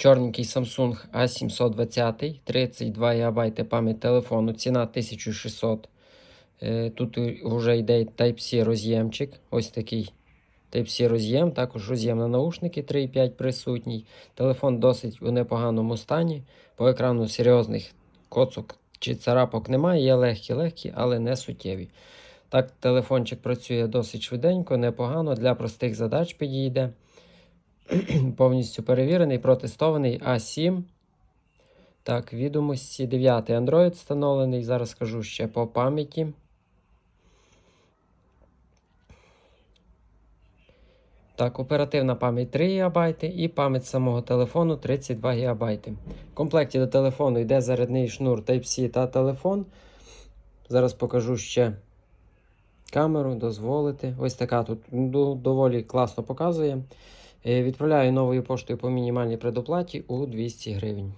Чорненький Samsung A720, 32 ГБ пам'ять телефону, ціна 1600. Е, Тут вже йде Type-C роз'ємчик. Ось такий Type-C роз'єм, також роз'єм на наушники 3.5 присутній. Телефон досить у непоганому стані. По екрану серйозних коцок чи царапок немає, є легкі-легкі, але не суттєві. Так, телефончик працює досить швиденько, непогано, для простих задач підійде. Повністю перевірений, протестований А7. Так, відомості 9 Android встановлений. Зараз скажу ще по пам'яті. Так, оперативна пам'ять 3 ГБ і пам'ять самого телефону 32 ГБ. В комплекті до телефону йде зарядний шнур Type-C та телефон. Зараз покажу ще камеру, дозволити. Ось така тут ну, доволі класно показує. Е, Відправляю новою поштою по мінімальній предоплаті у 200 гривень.